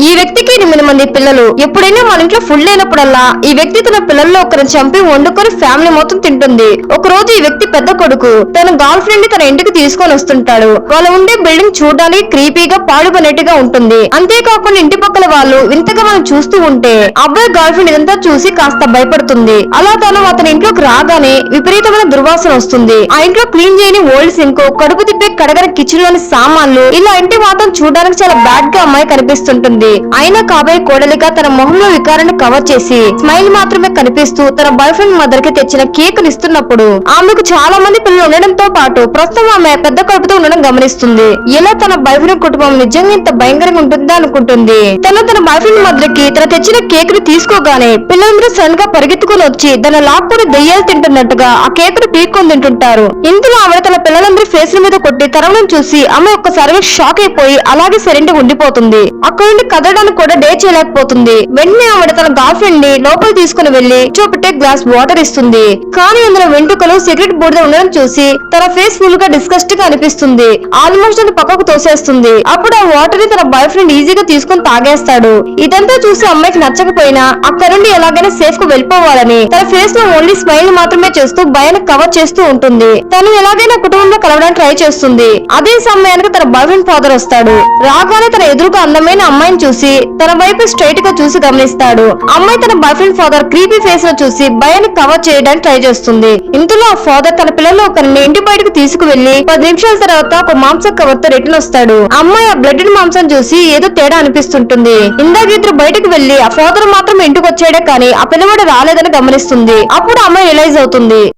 ఈ వ్యక్తికి ఎనిమిది మంది పిల్లలు. ఎప్పుడైనా మన ఇంట్లో ఫుడ్ లేనప్పుడల్లా ఈ వ్యక్తి తన పిల్లల్లో ఒకరిని చంపి వండుకొని ఫ్యామిలీ మొత్తం తింటుంది. ఒక రోజు ఈ వ్యక్తి పెద్ద కొడుకు. తన గర్ల్ ఫ్రెండ్ని తన ఇంటికి తీసుకొని వస్తుంటాడు. వాళ్ళు ఉండే బిల్డింగ్ చూడడానికి క్రీపీగా పాడుపడినట్టుగా ఉంటుంది. అంతేకాకుండా ఇంటి పక్కల వాళ్ళు వింతగా మనం చూస్తూ ఉంటే అబ్బాయి గర్ల్ ఫ్రెండ్ ఇదంతా చూసి కాస్త భయపడుతుంది. అలా తను అతని ఇంట్లోకి రాగానే విపరీతమైన దుర్వాసన వస్తుంది. ఆ ఇంట్లో క్లీన్ చేయని ఓల్డ్ సింక్ కడుపు తిప్పే కడగని కిచెన్లోని సామాన్లు ఇలా ఇంటి మాత్రం చూడడానికి చాలా బ్యాడ్గా అమ్మాయి కనిపిస్తుంటుంది. అయినా కాబోయే కోడలిగా తన మొహంలో వికారాన్ని కవర్ చేసి స్మైల్ మాత్రమే కనిపిస్తూ తన బాయ్ ఫ్రెండ్ మదర్కి తెచ్చిన కేక్ ఇస్తున్నప్పుడు ఆమెకు చాలా మంది పిల్లలు ఉండడంతో పాటు ప్రస్తుతం ఆమె పెద్ద కడుపుతో ఉండడం గమనిస్తుంది. ఇలా తన బాయ్ ఫ్రెండ్ కుటుంబం నిజంగా ఇంత భయంకరంగా ఉంటుందా అనుకుంటుంది. తను తన బాయ్ ఫ్రెండ్ మదర్కి తన తెచ్చిన కేక్ని తీసుకోగానే పిల్లలందరూ సడన్గా పరిగెత్తుకుని వచ్చి తన లాక్కుని దెయ్యాలు తింటున్నట్టుగా ఆ కేక్ను పీక్కొని తింటుంటారు. ఇంతలో ఆమె తన పిల్లలందరి ఫేస్ మీద కొట్టి తరవడం చూసి ఆమె ఒక్కసారిగా షాక్ అయిపోయి అలాగే సరెండర్ ఉండిపోతుంది. అక్కడ నుండి కదలడానికి కూడా డే చేయలేకపోతుంది. వెంటనే ఆవిడ తన గర్ల్ ఫ్రెండ్ని లోపల తీసుకుని వెళ్ళి చూపెట్టే గ్లాస్ వాటర్ ఇస్తుంది. కానీ అందులో వెంట్రుకలు సిగరెట్ బూడిద ఉండడం చూసి తన ఫేస్ ఫుల్గా డిస్కస్ట్గా అనిపిస్తుంది. ఆల్మోస్ట్ అది పక్కకు తోసేస్తుంది. అప్పుడు ఆ వాటర్ని తన బాయ్ ఫ్రెండ్ ఈజీగా తీసుకుని తాగేస్తాడు. ఇదంతా చూసి అమ్మాయికి నచ్చకపోయినా అక్కడ నుండి ఎలాగైనా సేఫ్కు వెళ్ళిపోవాలని తన ఫేస్లో ఓన్లీ స్మైల్ మాత్రమే చేస్తూ భయాన్ని కవర్ చేస్తూ ఉంటుంది. తను ఎలాగైనా కుటుంబంలో కలవడానికి ట్రై చేస్తుంది. అదే సమయానికి తన బాయ్ ఫ్రెండ్ ఫాదర్ వస్తాడు. రాగానే తన ఎదురుగా అందమైన అమ్మాయిని చూసి తన వైపు స్ట్రైట్గా చూసి గమనిస్తాడు. అమ్మాయి తన బాయ్ ఫ్రెండ్ ఫాదర్ క్రీపీ ఫేస్లో చూసి భయాన్ని కవర్ చేయడానికి ట్రై చేస్తుంది. ఇంతలో ఆ ఫాదర్ తన పిల్లలు ఒకరిని ఇంటి బయటకు తీసుకువెళ్ళి పది నిమిషాల తర్వాత ఒక మాంసం కవర్తో రిటర్న్ వస్తాడు. అమ్మాయి ఆ బ్లడ్ మాంసం చూసి ఏదో తేడా అనిపిస్తుంటుంది. ఇందాక ఇద్దరు బయటకు వెళ్ళి ఆ ఫాదర్ మాత్రం ఇంటికి వచ్చాడే కానీ ఆ పిల్లవాడు రాలేదని గమనిస్తుంది. అప్పుడు అమ్మాయి రియలైజ్ అవుతుంది.